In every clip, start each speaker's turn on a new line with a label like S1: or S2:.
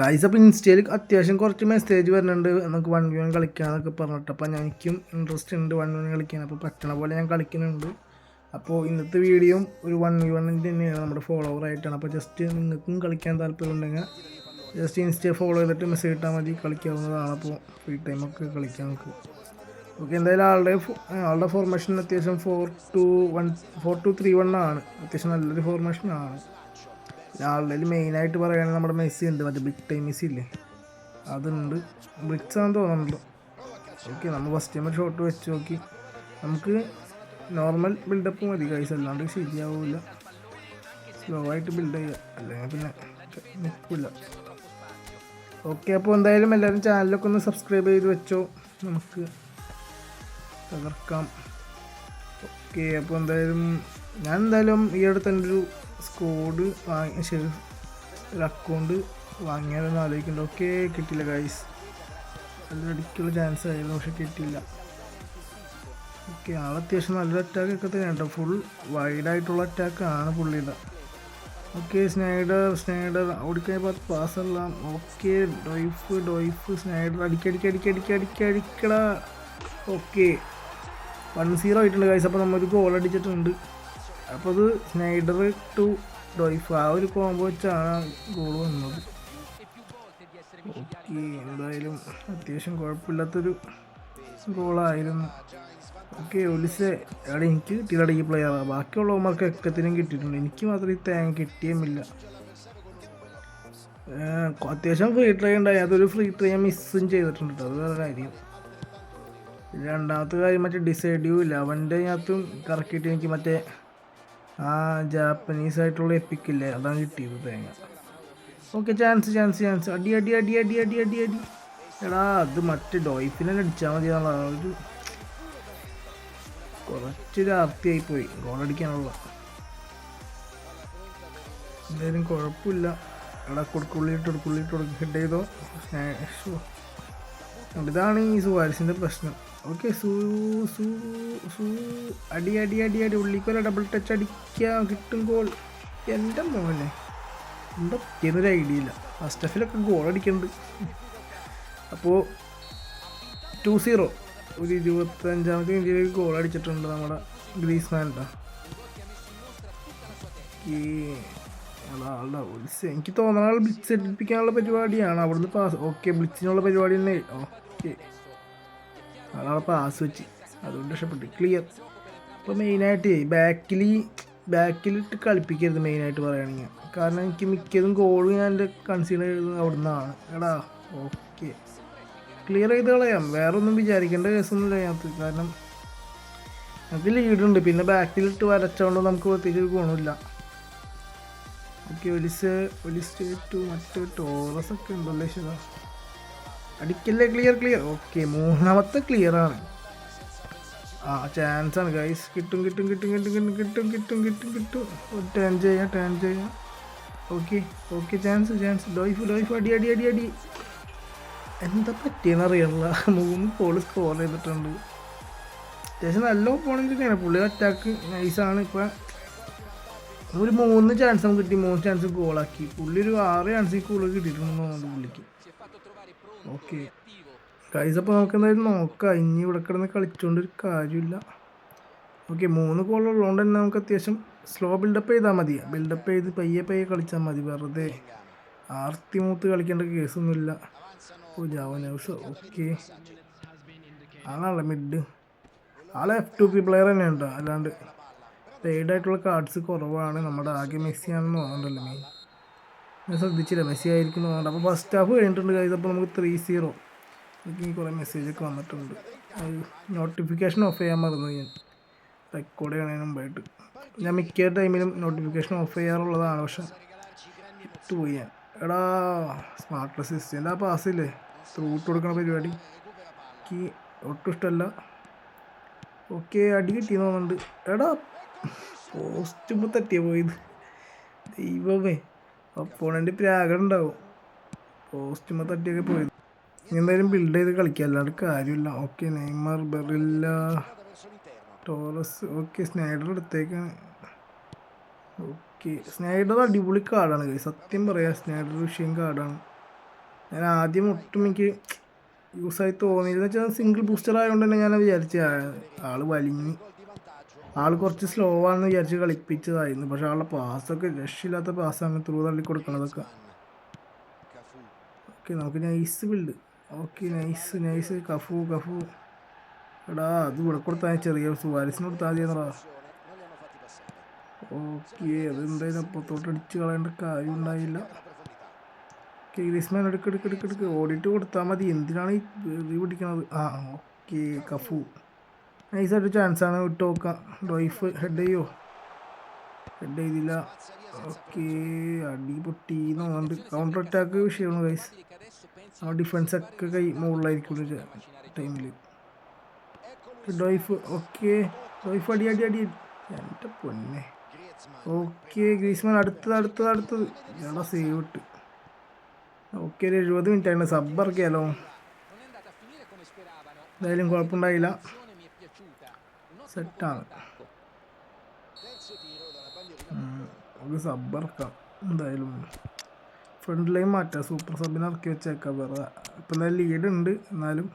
S1: Guys അപ്പോൾ ഇൻസ്റ്റയിൽ അത്യാവശ്യം കുറച്ച് മെസ്സേജ് വരുന്നുണ്ട്. നമുക്ക് വൺ വി വൺ കളിക്കാന്നൊക്കെ പറഞ്ഞിട്ട്. അപ്പോൾ എനിക്കും ഇൻട്രസ്റ്റ് ഉണ്ട് വൺ വൺ കളിക്കാൻ. അപ്പോൾ പറ്റണ പോലെ ഞാൻ കളിക്കുന്നുണ്ട്. അപ്പോൾ ഇന്നത്തെ വീഡിയോ ഒരു വൺ വി വണ്ണിന്റെ തന്നെയാണ് നമ്മുടെ ഫോളോവർ ആയിട്ടാണ്. അപ്പോൾ ജസ്റ്റ് നിങ്ങൾക്കും കളിക്കാൻ താല്പര്യം ഉണ്ടെങ്കിൽ ജസ്റ്റ് ഇൻസ്റ്റയിൽ ഫോളോ ചെയ്തിട്ട് മെസ്സേജ് ഇട്ടാൽ മതി. കളിക്കാവുന്നതാണ്. അപ്പോൾ ഫ്രീ ടൈമൊക്കെ കളിക്കാൻ നമുക്ക്. ഓക്കെ എന്തായാലും ആളുടെ ആളുടെ ഫോർമേഷൻ അത്യാവശ്യം four two one four two three one ആണ്. അത്യാവശ്യം നല്ലൊരു ഫോർമേഷൻ ആണ്. ആളുടെ മെയിനായിട്ട് പറയുകയാണെങ്കിൽ നമ്മുടെ മെസ്സി ഉണ്ട്. മറ്റേ ബിഗ് ടൈം മെസ്സി ഇല്ലേ? അതുണ്ട്. ബ്രിക്സ് ആണെന്ന് തോന്നുന്നുണ്ടല്ലോ ഓക്കെ നമ്മൾ ഫസ്റ്റ് ടൈം ഷോട്ട് വെച്ച് നോക്കി. നമുക്ക് നോർമൽ ബിൽഡപ്പ് മതി കൈസ് അല്ലാണ്ട് ശരിയാവില്ല സ്ലോ ആയിട്ട് ബിൽഡ് ചെയ്യുക. അല്ലെങ്കിൽ പിന്നെ നിൽക്കില്ല. ഓക്കെ അപ്പോൾ എന്തായാലും എല്ലാവരും ചാനലൊക്കെ ഒന്ന് സബ്സ്ക്രൈബ് ചെയ്ത് വെച്ചോ. നമുക്ക് തകർക്കാം. ഓക്കെ അപ്പോൾ എന്തായാലും ഞാൻ എന്തായാലും ഈ അടുത്ത് എന്റെ ഒരു സ്കോഡ് വാങ്ങി ശരി ഒരു അക്കൗണ്ട് വാങ്ങിയാലൊന്ന് ആലോചിക്കേണ്ട. ഒക്കെ കിട്ടിയില്ല ഗൈസ് നല്ല അടിക്കുള്ള ചാൻസ് ആയിരുന്നു പക്ഷെ കിട്ടിയില്ല. ഓക്കെ ആൾ അത്യാവശ്യം നല്ലൊരു അറ്റാക്ക് ഒക്കെ തന്നെയാണ് കേട്ടോ ഫുൾ വൈഡായിട്ടുള്ള അറ്റാക്കാണ് പുള്ളിയുടെ. ഓക്കെ സ്നൈഡർ സ്നൈഡർ ഓടിക്കഴിഞ്ഞപ്പോൾ പാസ്സെല്ലാം ഓക്കെ ഡോയിഫ് ഡോയിഫ് സ്നൈഡർ അടിക്കടിക്ക് അടിക്കടിക്ക് അടിക്ക് അടിക്ക് അടിക്കട. ഓക്കെ വൺ സീറോ ആയിട്ടുണ്ട് കാഴ്ച അപ്പോൾ നമ്മൊരു ഗോൾ അടിച്ചിട്ടുണ്ട്. അപ്പോൾ അത് സ്നൈഡർ ടു ഡോയിഫ്. ആ ഒരു കോംബോ വെച്ചാണ് ഗോൾ വന്നത്. ഓക്കെ എന്തായാലും അത്യാവശ്യം കുഴപ്പമില്ലാത്തൊരു ഗോളായിരുന്നു ഓക്കെ ഒലിസ് അവിടെ എനിക്ക് കിട്ടിയില്ല ഈ പ്ലെയറാണ് ബാക്കിയുള്ളവന്മാർക്ക് എക്കത്തിനും കിട്ടിയിട്ടുണ്ട്. എനിക്ക് മാത്രം ഈ തേങ്ങ കിട്ടിയുമില്ല അത്യാവശ്യം ഫ്രീ ട്രൈ ഉണ്ടായി. അതൊരു ഫ്രീ ട്രൈ മിസ്സും ചെയ്തിട്ടുണ്ട് കേട്ടോ അത് വേറെ കാര്യം. രണ്ടാമത്തെ കാര്യം മറ്റേ ഡിസൈഡ് ചെയ്യൂല അവന്റെ അകത്തും കറക്കിയിട്ട് എനിക്ക് മറ്റേ ആ ജാപ്പനീസ് ആയിട്ടുള്ള എപ്പിക്കില്ലേ അതാണ് കിട്ടിയത് തേങ്ങ. ഓക്കെ ചാൻസ് ചാൻസ് ചാൻസ് അടി അടി അടി അടി അടി അടി അടി. എടാ അത് മറ്റേ ഡോയ്ഫിനെ അടിച്ചാൽ മതി എന്നുള്ള ഒരു കുറച്ചൊരു ആർത്തിയായി പോയി. ഗോളടിക്കാനുള്ള എന്തായാലും കുഴപ്പമില്ല. എടാ കൊടുക്കുള്ളിട്ട് കൊടുക്കുള്ളിട്ട് കൊടുക്കും ഹെഡ് ചെയ്തോ. ഇതാണ് ഈ സുവാരസിന്റെ പ്രശ്നം. ഓക്കെ സൂ സൂ സൂ. അടി അടി അടി അടി. ഉള്ളിക്കൊല ഡബിൾ ടച്ച് അടിക്കാൻ കിട്ടും ഗോൾ എന്റെ മോനെ. എന്താ പറ്റിയെന്നൊരു ഐഡിയ ഇല്ല. ഫസ്റ്റ് ഹാഫിലൊക്കെ ഗോൾ അടിക്കുന്നുണ്ട് അപ്പോൾ ടു സീറോ ഒരു ഇരുപത്തഞ്ചാമത്തെ മിനിറ്റിലേക്ക് ഗോൾ അടിച്ചിട്ടുണ്ട് നമ്മുടെ ഗ്രീസ് ആളാ ആളുടെ ഒലിസ് എനിക്ക് തോന്നുന്ന ആൾ ബ്ലിറ്റ്സ് എടുപ്പിക്കാനുള്ള പരിപാടിയാണ്. അവിടുന്ന് പാസ് ഓക്കെ ബ്ലിറ്റ്സിനുള്ള പരിപാടി തന്നെ. ഓക്കെ. ആളാളെ ആസ്വദിച്ച്. അതുകൊണ്ട് ഇഷ്ടപ്പെട്ടു ക്ലിയർ അപ്പോൾ മെയിനായിട്ട് ബാക്കിൽ ബാക്കിലിട്ട് കളിപ്പിക്കരുത് മെയിനായിട്ട് പറയുകയാണെങ്കിൽ കാരണം എനിക്ക് മിക്കതും ഗോൾ ഞാൻ എന്റെ കൺസീഡർ ചെയ്തത് അവിടെ നിന്നാണ് എടാ ഓക്കെ ക്ലിയർ ചെയ്ത് കളയാം. വേറെ ഒന്നും വിചാരിക്കേണ്ട കേസൊന്നുമില്ല അതിനകത്ത്. കാരണം നമുക്ക് ലീഡുണ്ട് പിന്നെ ബാക്കിലിട്ട് വരച്ചോണ്ട് നമുക്ക് പ്രത്യേകിച്ച് ഗുണമില്ല ഓക്കെ ഒലിസ് ഒലിസ് ടു മറ്റേ ടോറസ് ഒക്കെ ഉണ്ടല്ലോ ശരിയാ അടിക്കല്ലേ ക്ലിയർ ക്ലിയർ ഓക്കെ മൂന്നാമത്തെ ക്ലിയർ ആണ്. ആ ചാൻസ് ആണ് ഗൈസ് കിട്ടും കിട്ടും കിട്ടും കിട്ടും കിട്ടും കിട്ടും കിട്ടും കിട്ടും കിട്ടും. ടേൺ ചെയ്യാം ടേൺ ചെയ്യാം. Okay okay chance chance life life അടി അടി അടി അടി. എന്താ പറ്റിയെന്ന് അറിയില്ല മൂന്ന് ഗോൾ സ്കോർ ചെയ്തിട്ടുണ്ട്. അത്യാവശ്യം നല്ല ഓപ്പോണന്റ് തന്നെയാണ് പുള്ളി അറ്റാക്ക് നൈസാണ് ഇപ്പം ഒരു മൂന്ന് ചാൻസ് നമുക്ക് കിട്ടി. മൂന്ന് ചാൻസ് ഗോളാക്കി പുള്ളി ഒരു ആറ് ചാൻസ് കൂടുതൽ കിട്ടിയിട്ടുണ്ടെന്ന് തോന്നുന്നു പുള്ളിക്ക്. ഓക്കെ. കൈസ് അപ്പോൾ നമുക്ക് എന്തായാലും നോക്കാം. ഇനി ഇവിടെ കിടന്ന് കളിച്ചുകൊണ്ട് ഒരു കാര്യമില്ല. ഓക്കെ മൂന്ന് ഗോൾ ഉള്ളതുകൊണ്ട് തന്നെ നമുക്ക് അത്യാവശ്യം സ്ലോ ബിൽഡപ്പ് ചെയ്താൽ മതി. ബിൽഡപ്പ് ചെയ്ത് പയ്യെ പയ്യെ കളിച്ചാൽ മതി. വെറുതെ ആർത്തി മൂത്ത് കളിക്കേണ്ട കേസൊന്നുമില്ല. ഓ ജാവനൗസ് ഓക്കെ. ആളാണല്ലോ മിഡ് ആളെ എഫ് ടു പി പ്ലെയർ തന്നെ ഉണ്ടോ അല്ലാണ്ട് പെയ്ഡായിട്ടുള്ള കാർഡ്സ് കുറവാണ്. നമ്മുടെ ആകെ മെസ്സിയാണെന്ന് തോന്നുന്നുണ്ടല്ലോ മെയിൻ ഞാൻ ശ്രദ്ധിച്ചില്ല. മെസ്സി ആയിരിക്കും തോന്നുന്നുണ്ട് അപ്പോൾ ഫസ്റ്റ് ഹാഫ് കഴിഞ്ഞിട്ടുണ്ട് കഴിച്ചപ്പോൾ അപ്പോൾ നമുക്ക് ത്രീ സീറോ എനിക്ക് കുറേ മെസ്സേജൊക്കെ വന്നിട്ടുണ്ട്. അത് നോട്ടിഫിക്കേഷൻ ഓഫ് ചെയ്യാൻ മറന്നു ഞാൻ. റെക്കോർഡ് ചെയ്യണതിന് മുമ്പായിട്ട്. ഞാൻ മിക്ക ടൈമിലും നോട്ടിഫിക്കേഷൻ ഓഫ് ചെയ്യാറുള്ളതാണ്. പക്ഷെ പോയി ഞാൻ. എടാ സ്മാർട്ട് അസിസ്റ്റന്റ് ആ പാസ്സില്ലേ ത്രൂട്ട് കൊടുക്കണ പരിപാടി. എനിക്ക് ഒട്ടും ഇഷ്ടമല്ല. ഓക്കെ അടി കിട്ടിയെന്ന് തോന്നുന്നുണ്ട്. എടാ പോസ്റ്റുമ്പോൾ തട്ടിയാ പോയത്. ദൈവമേ. ഒപ്പോണന്റ് പ്രാഗുണ്ടാവും പോസ്റ്റുമ തട്ടിയൊക്കെ പോയി. എന്തായാലും ബിൽഡ് ചെയ്ത് കളിക്കുക അല്ലാണ്ട് കാര്യമില്ല. ഓക്കെ നെയ്മർ ബെറില്ല ടോറസ്. ഓക്കെ സ്നൈഡർ എടുത്തേക്കാണ്. ഓക്കെ സ്നൈഡർ അടിപൊളി കാർഡാണ്. സത്യം പറയാം സ്നൈഡർ വിഷയം കാർഡാണ് ഞാൻ ആദ്യം ഒട്ടും എനിക്ക് യൂസായി തോന്നിയെന്ന് വെച്ചാൽ സിംഗിൾ ബൂസ്റ്റർ ആയതുകൊണ്ട് തന്നെ ഞാൻ വിചാരിച്ച ആൾ വലിഞ്ഞ്. ആൾ കുറച്ച് സ്ലോ ആണെന്ന് വിചാരിച്ച് കളിപ്പിച്ചതായിരുന്നു. പക്ഷെ ആളുടെ പാസ്സൊക്കെ രക്ഷയില്ലാത്ത പാസ്സാണ് ത്രൂ തള്ളി കൊടുക്കണതൊക്കെ. ഓക്കെ നമുക്ക് nice build okay nice nice Cafu Cafu. എടാ അത് ഇവിടെ കൊടുത്താൽ ചെറിയ സുവാരിസിന് കൊടുത്താൽ മതി എന്നടാ ഓക്കെ അതെന്തായാലും അപ്പുറത്തോട്ട് അടിച്ച് കളയേണ്ട കാര്യം ഉണ്ടായില്ല. ഓക്കെ ഗ്രീസ്മാൻ എടുക്കെടുക്കെടുക്കെടുക്ക് എടുക്ക് എടുക്ക് എടുക്ക് ഓടിയിട്ട് കൊടുത്താൽ മതി. എന്തിനാണ് ഈ പിടിക്കണത്? ആ ഓക്കെ കഫു. നൈസായിട്ട് ചാൻസ് ആണ്. വിട്ട് നോക്കാം. ഡ്രൈഫ് ഹെഡ് ചെയ്യോ? ഹെഡ് ചെയ്തില്ല. ഓക്കെ അടി പൊട്ടി എന്നുണ്ട് കൗണ്ടർ അറ്റാക്ക് വിഷയമാണ് ഗൈസ് ആ ഡിഫൻസ് ഒക്കെ കൈ മുകളിലായിരിക്കും ടൈമിൽ ഡോയിഫ് ഓക്കെ ഡോയിഫ് അടി അടി അടി. എന്റെ പൊന്നെ. ഓക്കെ ഗ്രീസ്മാൻ അടുത്തത് അടുത്തത് അടുത്തത്. ഞാൻ സേവ് ഇട്ട്. ഓക്കെ ഒരു എഴുപത് മിനിറ്റ് ആയിരുന്നു. സബ്ബർക്കിയാലോ എന്തായാലും കുഴപ്പമുണ്ടായില്ല. സെറ്റാണ്. നമുക്ക് സബ് ഇറക്കാം എന്തായാലും ഫ്രണ്ട് ലൈൻ മാറ്റാം. സൂപ്പർ സബിനെ ഇറക്കി വെച്ചേക്കാം വേറെ. ഇപ്പം നല്ല ലീഡ് ഉണ്ട്. എന്നാലും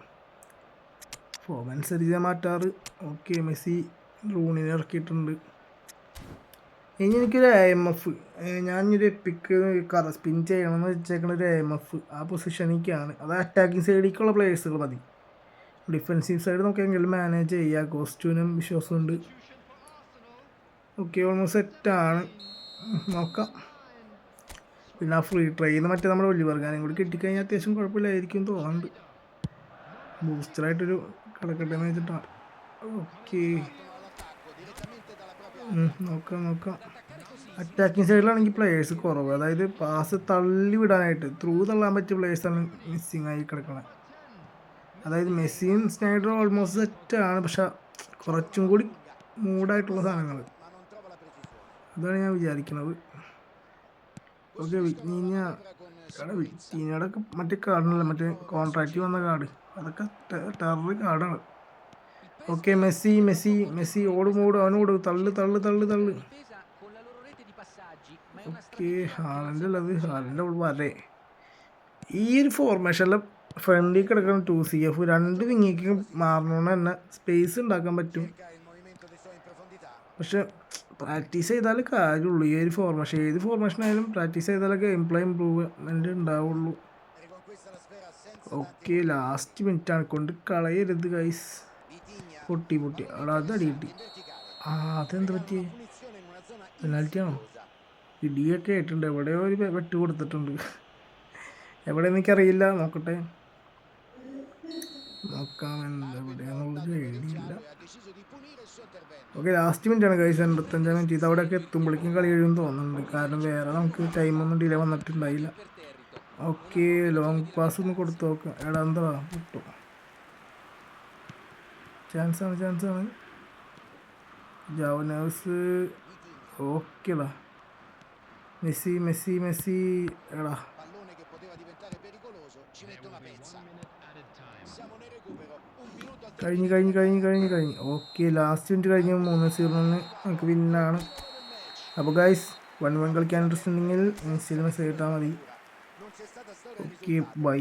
S1: ഫോം അനുസരിച്ച് മാറ്റാറ്. ഓക്കെ മെസ്സി റൂണിനെ ഇറക്കിയിട്ടുണ്ട്. ഇനി എനിക്കൊരു എ എം എഫ് ഞാനൊരു എപ്പിക്ക് കറ സ്പിൻ ചെയ്യണമെന്ന് വെച്ചേക്കണ ഒരു എ എം എഫ് ആ പൊസിഷനിലേക്കാണ് അത് അറ്റാക്കിങ് സൈഡിലേക്കുള്ള പ്ലേയേഴ്സുകൾ മതി. ഡിഫെൻസീവ് സൈഡ് നോക്കിയെങ്കിൽ മാനേജ് ചെയ്യുക കോസ്റ്റ്യൂനും വിശ്വാസമുണ്ട്. ഓക്കെ ഓൾമോസ്റ്റ് സെറ്റാണ് നോക്കാം. പിന്നെ ആ ഫ്രീ ട്രെയിൻ മറ്റേ നമ്മുടെ ഒലിവർഗാനും കൂടി കിട്ടിക്കഴിഞ്ഞാൽ അത്യാവശ്യം കുഴപ്പമില്ലായിരിക്കും തോന്നുന്നുണ്ട്. ബൂസ്റ്ററായിട്ടൊരു കിടക്കട്ടെ എന്ന് വെച്ചിട്ടാണ് ഓക്കെ നോക്കാം നോക്കാം. അറ്റാക്കിങ് സൈഡിലാണെങ്കിൽ പ്ലേയേഴ്സ് കുറവ്. അതായത് പാസ് തള്ളി വിടാനായിട്ട് ത്രൂ തള്ളാൻ പറ്റിയ പ്ലേയേഴ്സാണ് മിസ്സിങ് ആയി കിടക്കുന്നത് അതായത് മെസ്സിയും സ്നൈഡറും ഓൾമോസ്റ്റ് ആണ്. പക്ഷെ കുറച്ചും കൂടി മൂഡായിട്ടുള്ള സാധനങ്ങൾ അതാണ് ഞാൻ വിചാരിക്കുന്നത് ഓക്കെ വിജ്ഞീന എടാ വിജ്ഞീനയുടെ ഒക്കെ മറ്റേ കാർഡിനല്ല മറ്റേ കോൺട്രാക്റ്റ് വന്ന കാർഡ്. അതൊക്കെ ടെറർ കാർഡാണ്. ഓക്കെ മെസ്സി മെസ്സി മെസ്സി ഓടും ഓടും. അവനോട് തള്ളു തള്ളു തള്ളു തള്ളു. ഓക്കെ ഹാലന്റെ ഉള്ളത് ഹാലന്റെ വരെ. ഈ ഒരു ഫോർമേഷനിൽ ഫ്രണ്ടിൽ കിടക്കുന്ന ടു സി എഫ് രണ്ട് വിങ്ങിക്ക് മാറണമെന്ന് തന്നെ സ്പേസ് ഉണ്ടാക്കാൻ പറ്റും. പക്ഷെ പ്രാക്ടീസ് ചെയ്താൽ കാര്യമുള്ളൂ. ഈ ഒരു ഫോർമേഷൻ ഏത് ഫോർമേഷൻ ആയാലും പ്രാക്ടീസ് ചെയ്താലേ ഗെയിം പ്ലേ ഇമ്പ്രൂവ്മെന്റ് ഉണ്ടാവുള്ളൂ. ഓക്കെ ലാസ്റ്റ് മിനിറ്റ് ആണ്. കൊണ്ട് കളയരുത് ഗൈസ് പൊട്ടി പൊട്ടി. അവിടെ അത് അടി കിട്ടി. ആ അതെന്ത് പറ്റി പെനാൽറ്റി ആണോ? ഇടിയൊക്കെ ആയിട്ടുണ്ട്. എവിടെയോ ഒരു വെട്ട് കൊടുത്തിട്ടുണ്ട്. എവിടെ എനിക്കറിയില്ല. നോക്കട്ടെ. ഓക്കെ ലാസ്റ്റ് മിനിറ്റ് ആണ് കഴിച്ച് എൺപത്തഞ്ചാം മിനിറ്റ് ഇത് അവിടെയൊക്കെ എത്തുമ്പോഴേക്കും കളി കഴിയുമെന്ന് തോന്നുന്നുണ്ട്. കാരണം വേറെ നമുക്ക് ടൈമൊന്നും ഡിലേ വന്നിട്ടുണ്ടായില്ല. ഓക്കെ ലോങ് പാസ് ഒന്ന് കൊടുത്തു നോക്കാം. എടാ എന്താ? കിട്ടും ചാൻസ് ആണ് ചാൻസ് ആണ്. ജാവനേഴ്സ് ഓക്കെ മെസ്സി മെസ്സി മെസ്സി. എടാ. കഴിഞ്ഞ് കഴിഞ്ഞ് കഴിഞ്ഞ് കഴിഞ്ഞ് കഴിഞ്ഞ് ഓക്കെ ലാസ്റ്റ് മിനിറ്റ് കഴിഞ്ഞ് മൂന്ന് സീറോന്ന് നമുക്ക് വിന്നാണ് അപ്പോൾ ഗൈസ് വൺ വൺ കളിക്കാൻ ഇൻട്രസ്റ്റ് ഉണ്ടെങ്കിൽ ഇൻസ്റ്റയിൽ മെസ്സേജ് ഇട്ടാൽ മതി. Okay bye